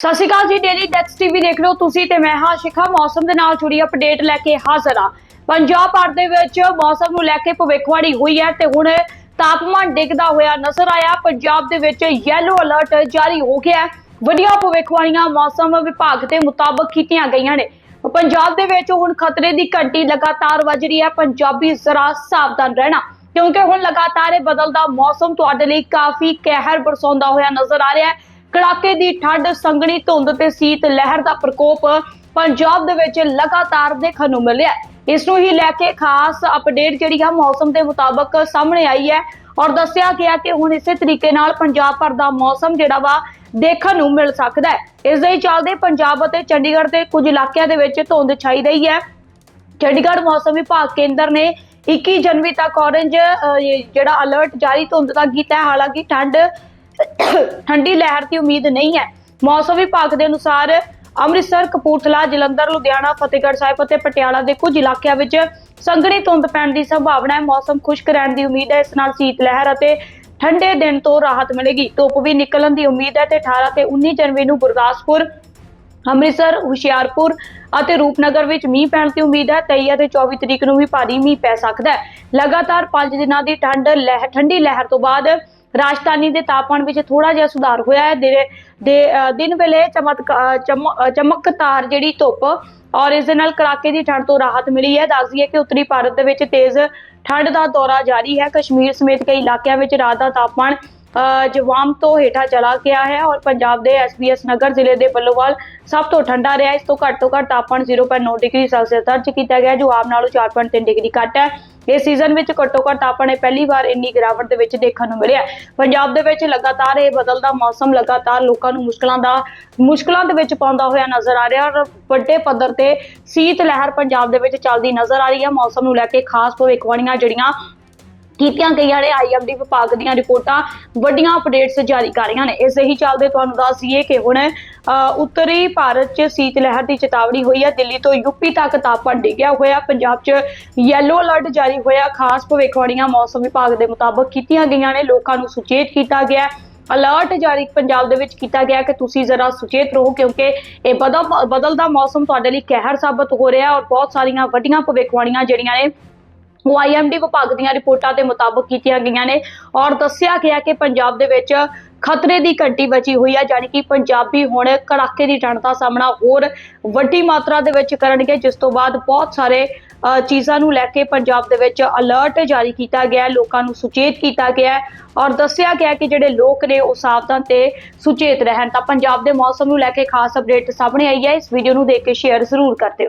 ਸਤਿ ਸ਼੍ਰੀ ਅਕਾਲ ਜੀ ਡੇਲੀ ਡੈਕਸ ਟੀਵੀ ਦੇਖ ਰਹੇ ਹੋ ਤੁਸੀਂ ਤੇ ਮੈਂ ਹਾਂ ਸ਼ਿਖਾ, ਮੌਸਮ ਦੇ ਨਾਲ ਜੁੜੀ ਅਪਡੇਟ ਲੈ ਕੇ ਹਾਜ਼ਰ ਹਾਂ। ਪੰਜਾਬ ਭਰ ਦੇ ਵਿੱਚ ਮੌਸਮ ਨੂੰ ਲੈ ਕੇ ਭਵਿੱਖਬਾਣੀ ਹੋਈ ਹੈ ਤੇ ਹੁਣ ਤਾਪਮਾਨ ਡਿੱਗਦਾ ਹੋਇਆ ਨਜ਼ਰ ਆਇਆ। ਪੰਜਾਬ ਦੇ ਵਿੱਚ ਯੈਲੋ ਅਲਰਟ ਜਾਰੀ ਹੋ ਗਿਆ ਵੱਡੀਆਂ ਭਵਿੱਖਬਾਣੀਆਂ ਮੌਸਮ ਵਿਭਾਗ ਦੇ ਮੁਤਾਬਕ ਕੀਤੀਆਂ ਗਈਆਂ ਨੇ। ਪੰਜਾਬ ਦੇ ਵਿੱਚ ਹੁਣ ਖਤਰੇ ਦੀ ਘੰਟੀ ਲਗਾਤਾਰ ਵੱਜ ਰਹੀ ਹੈ। ਪੰਜਾਬੀ ਜ਼ਰਾ ਸਾਵਧਾਨ ਰਹਿਣਾ, ਕਿਉਂਕਿ ਹੁਣ ਲਗਾਤਾਰ ਇਹ ਬਦਲਦਾ ਮੌਸਮ ਤੁਹਾਡੇ ਲਈ ਕਾਫੀ ਕਹਿਰ ਬਰਸਾਉਂਦਾ ਹੋਇਆ ਨਜ਼ਰ ਆ ਰਿਹਾ ਹੈ। ਕੜਾਕੇ ਦੀ ਠੰਡ ਸੰਘਣੀ ਧੁੰਦ ਤੇ ਸੀਤ ਲਹਿਰ ਦਾ ਪ੍ਰਕੋਪ ਪੰਜਾਬ ਦੇ ਵਿੱਚ ਲਗਾਤਾਰ ਦੇਖਣ ਨੂੰ ਮਿਲਿਆ ਇਸ ਨੂੰ ਹੀ ਲੈ ਕੇ ਖਾਸ ਅਪਡੇਟ ਜਿਹੜੀ ਆ ਮੌਸਮ ਦੇ ਮੁਤਾਬਕ ਸਾਹਮਣੇ ਆਈ ਹੈ ਔਰ ਦੱਸਿਆ ਗਿਆ ਕਿ ਹੁਣ ਇਸੇ ਤਰੀਕੇ ਨਾਲ ਪੰਜਾਬ ਭਰ ਦਾ ਮੌਸਮ ਜਿਹੜਾ ਵਾ ਦੇਖਣ ਨੂੰ ਮਿਲ ਸਕਦਾ ਹੈ। ਇਸ ਦੇ ਹੀ ਚੱਲਦੇ ਪੰਜਾਬ ਅਤੇ ਚੰਡੀਗੜ੍ਹ ਦੇ ਕੁਝ ਇਲਾਕਿਆਂ ਦੇ ਵਿੱਚ ਧੁੰਦ ਛਾਈ ਰਹੀ ਹੈ। ਚੰਡੀਗੜ੍ਹ ਮੌਸਮ ਵਿਭਾਗ ਕੇਂਦਰ ਨੇ 21 ਜਨਵਰੀ ਤੱਕ ਔਰੇਂਜ ਅਹ, ਜਿਹੜਾ ਅਲਰਟ ਜਾਰੀ ਧੁੰਦ ਦਾ ਕੀਤਾ ਹਾਲਾਂਕਿ ਠੰਡ ਠੰਡੀ ਲਹਿਰ ਦੀ ਉਮੀਦ ਨਹੀਂ ਹੈ। ਮੌਸਮ ਵਿਭਾਗ ਦੇ ਅਨੁਸਾਰ ਅੰਮ੍ਰਿਤਸਰ, ਕਪੂਰਥਲਾ, ਜਲੰਧਰ, ਲੁਧਿਆਣਾ, ਫਤਿਹਗੜ੍ਹ ਸਾਹਿਬ ਅਤੇ ਪਟਿਆਲਾ ਦੇ ਕੁਝ ਇਲਾਕਿਆਂ ਵਿੱਚ ਸੰਘਣੀ ਧੁੰਦ ਪੈਣ ਦੀ ਸੰਭਾਵਨਾ ਹੈ। ਮੌਸਮ ਖੁਸ਼ਕ ਰਹਿਣ ਦੀ ਉਮੀਦ ਹੈ। ਇਸ ਨਾਲ ਸੀਤ ਲਹਿਰ ਅਤੇ ਠੰਡੇ ਦਿਨ ਤੋਂ ਰਾਹਤ ਮਿਲੇਗੀ। ਧੁੱਪ ਵੀ ਨਿਕਲਣ ਦੀ ਉਮੀਦ ਹੈ ਤੇ 18 ਤੇ 19 ਜਨਵਰੀ ਨੂੰ ਗੁਰਦਾਸਪੁਰ, ਅੰਮ੍ਰਿਤਸਰ, ਹੁਸ਼ਿਆਰਪੁਰ ਅਤੇ ਰੂਪਨਗਰ ਵਿੱਚ ਮੀਂਹ ਪੈਣ ਦੀ ਉਮੀਦ ਹੈ। 23 ਅਤੇ 24 ਤਰੀਕ ਨੂੰ ਵੀ ਭਾਰੀ ਮੀਂਹ ਪੈ ਸਕਦਾ ਹੈ। ਲਗਾਤਾਰ 5 ਦਿਨਾਂ ਦੀ ਠੰਡ ਲਹਿਰ ਠੰਡੀ ਲਹਿਰ ਤੋਂ ਬਾਅਦ ਰਾਜਧਾਨੀ ਦੇ ਤਾਪਮਾਨ ਵਿੱਚ ਥੋੜਾ ਜਿਹਾ ਸੁਧਾਰ ਹੋਇਆ ਹੈ। ਦੇ ਦਿਨ ਵੇਲੇ ਚਮਕ ਜਿਹੜੀ ਧੁੱਪ ਔਰ ਇਸ ਦੇ ਨਾਲ ਕੜਾਕੇ ਦੀ ਠੰਡ ਤੋਂ ਰਾਹਤ ਮਿਲੀ ਹੈ। ਦੱਸ ਦਈਏ ਕਿ ਉੱਤਰੀ ਭਾਰਤ ਦੇ ਵਿੱਚ ਤੇਜ਼ ਠੰਡ ਦਾ ਦੌਰਾ ਜਾਰੀ ਹੈ। ਕਸ਼ਮੀਰ ਸਮੇਤ ਕਈ ਇਲਾਕਿਆਂ ਵਿੱਚ ਰਾਤ ਦਾ ਤਾਪਮਾਨ ਅ, ਜਵਾਮ ਤੋਂ ਹੇਠਾਂ ਚਲਾ ਗਿਆ ਹੈ ਔਰ ਪੰਜਾਬ ਦੇ ਐਸਬੀਐਸ ਨਗਰ ਜ਼ਿਲ੍ਹੇ ਦੇ ਬੱਲੋਵਾਲ ਸਭ ਤੋਂ ਠੰਡਾ ਰਿਹਾ। ਇਸ ਤੋਂ ਘੱਟ ਤੋਂ ਘੱਟ ਤਾਪਮਾਨ 0.9 ਡਿਗਰੀ ਸੈਲਸੀਅਸ ਦਰਜ ਕੀਤਾ ਗਿਆ ਜੋ ਆਮ ਨਾਲੋਂ 4.3 ਡਿਗਰੀ ਘੱਟ ਹੈ। ਇਸ ਸੀਜ਼ਨ ਵਿੱਚ ਘੱਟੋ ਘੱਟ ਤਾਪਮਾਨ ਇਹ ਪਹਿਲੀ ਵਾਰ ਇੰਨੀ ਗਿਰਾਵਟ ਦੇ ਵਿੱਚ ਦੇਖਣ ਨੂੰ ਮਿਲਿਆ ਪੰਜਾਬ ਦੇ ਵਿੱਚ ਲਗਾਤਾਰ ਇਹ ਬਦਲਦਾ ਮੌਸਮ, ਲਗਾਤਾਰ ਲੋਕਾਂ ਨੂੰ ਮੁਸ਼ਕਲਾਂ ਦਾ, ਮੁਸ਼ਕਲਾਂ ਦੇ ਵਿੱਚ ਪਾਉਂਦਾ ਹੋਇਆ ਨਜ਼ਰ ਆ ਰਿਹਾ ਔਰ ਵੱਡੇ ਪੱਧਰ ਤੇ ਸੀਤ ਲਹਿਰ ਪੰਜਾਬ ਦੇ ਵਿੱਚ ਚੱਲਦੀ ਨਜ਼ਰ ਆ ਰਹੀ ਹੈ। ਮੌਸਮ ਨੂੰ ਲੈ ਕੇ ਖਾਸ ਭਵਿੱਖਬਾਣੀਆਂ ਜਿਹੜੀਆਂ ਕੀਤੀਆਂ ਗਈਆਂ ਨੇ ਆਈਐਮਡੀ ਵਿਭਾਗ ਦੀਆਂ ਰਿਪੋਰਟਾਂ, ਵੱਡੀਆਂ ਅਪਡੇਟਸ ਜਾਰੀ ਕਰ ਰਹੀਆਂ ਨੇ। ਇਸੇ ਹੀ ਚੱਲਦੇ ਤੁਹਾਨੂੰ ਦੱਸ ਦਈਏ ਕਿ ਹੁਣ ਉੱਤਰੀ ਭਾਰਤ 'ਚ ਸੀਤ ਲਹਿਰ ਦੀ ਚੇਤਾਵਨੀ ਹੋਈ ਹੈ। ਦਿੱਲੀ ਤੋਂ ਯੂਪੀ ਤੱਕ ਤਾਪਮਾਨ ਡਿੱਗਿਆ ਹੋਇਆ, ਪੰਜਾਬ 'ਚ ਯੈਲੋ ਅਲਰਟ ਜਾਰੀ ਹੋਇਆ। ਖਾਸ ਭਵਿੱਖਬਾਣੀਆਂ ਮੌਸਮ ਵਿਭਾਗ ਦੇ ਮੁਤਾਬਕ ਕੀਤੀਆਂ ਗਈਆਂ ਨੇ, ਲੋਕਾਂ ਨੂੰ ਸੁਚੇਤ ਕੀਤਾ ਗਿਆ ਅਲਰਟ ਜਾਰੀ ਪੰਜਾਬ ਦੇ ਵਿੱਚ ਕੀਤਾ ਗਿਆ ਕਿ ਤੁਸੀਂ ਜ਼ਰਾ ਸੁਚੇਤ ਰਹੋ, ਕਿਉਂਕਿ ਇਹ ਬਦਲ ਬਦਲਦਾ ਮੌਸਮ ਤੁਹਾਡੇ ਲਈ ਕਹਿਰ ਸਾਬਤ ਹੋ ਰਿਹਾ ਔਰ ਬਹੁਤ ਸਾਰੀਆਂ ਵੱਡੀਆਂ ਭਵਿੱਖਬਾਣੀਆਂ ਜਿਹੜੀਆਂ ਨੇ ਉਹ ਆਈਐਮਡੀ ਵਿਭਾਗ ਦੀਆਂ ਰਿਪੋਰਟਾਂ ਦੇ ਮੁਤਾਬਕ ਕੀਤੀਆਂ ਗਈਆਂ ਨੇ ਔਰ ਦੱਸਿਆ ਗਿਆ ਕਿ ਪੰਜਾਬ ਦੇ ਵਿੱਚ ਖਤਰੇ ਦੀ ਘੰਟੀ ਬਚੀ ਹੋਈ ਹੈ ਯਾਨੀ ਕਿ ਪੰਜਾਬੀ ਹੁਣ ਕੜਾਕੇ ਦੀ ਠੰਡ ਦਾ ਸਾਹਮਣਾ ਹੋਰ ਵੱਡੀ ਮਾਤਰਾ ਦੇ ਵਿੱਚ ਕਰਨਗੇ, ਜਿਸ ਤੋਂ ਬਾਅਦ ਬਹੁਤ ਸਾਰੇ ਚੀਜ਼ਾਂ ਨੂੰ ਲੈ ਕੇ ਪੰਜਾਬ ਦੇ ਵਿੱਚ ਅਲਰਟ ਜਾਰੀ ਕੀਤਾ ਗਿਆ ਹੈ ਲੋਕਾਂ ਨੂੰ ਸੁਚੇਤ ਕੀਤਾ ਗਿਆ ਹੈ ਔਰ ਦੱਸਿਆ ਗਿਆ ਕਿ ਜਿਹੜੇ ਲੋਕ ਨੇ ਉਹ ਸਾਵਧਾਨ ਤੇ ਸੁਚੇਤ ਰਹਿਣ। ਤਾਂ ਪੰਜਾਬ ਦੇ ਮੌਸਮ ਨੂੰ ਲੈ ਕੇ ਖਾਸ ਅਪਡੇਟ ਸਾਹਮਣੇ ਆਈ ਹੈ, ਇਸ ਵੀਡੀਓ ਨੂੰ ਦੇਖ ਕੇ ਸ਼ੇਅਰ ਜ਼ਰੂਰ ਕਰ ਦਿਓ।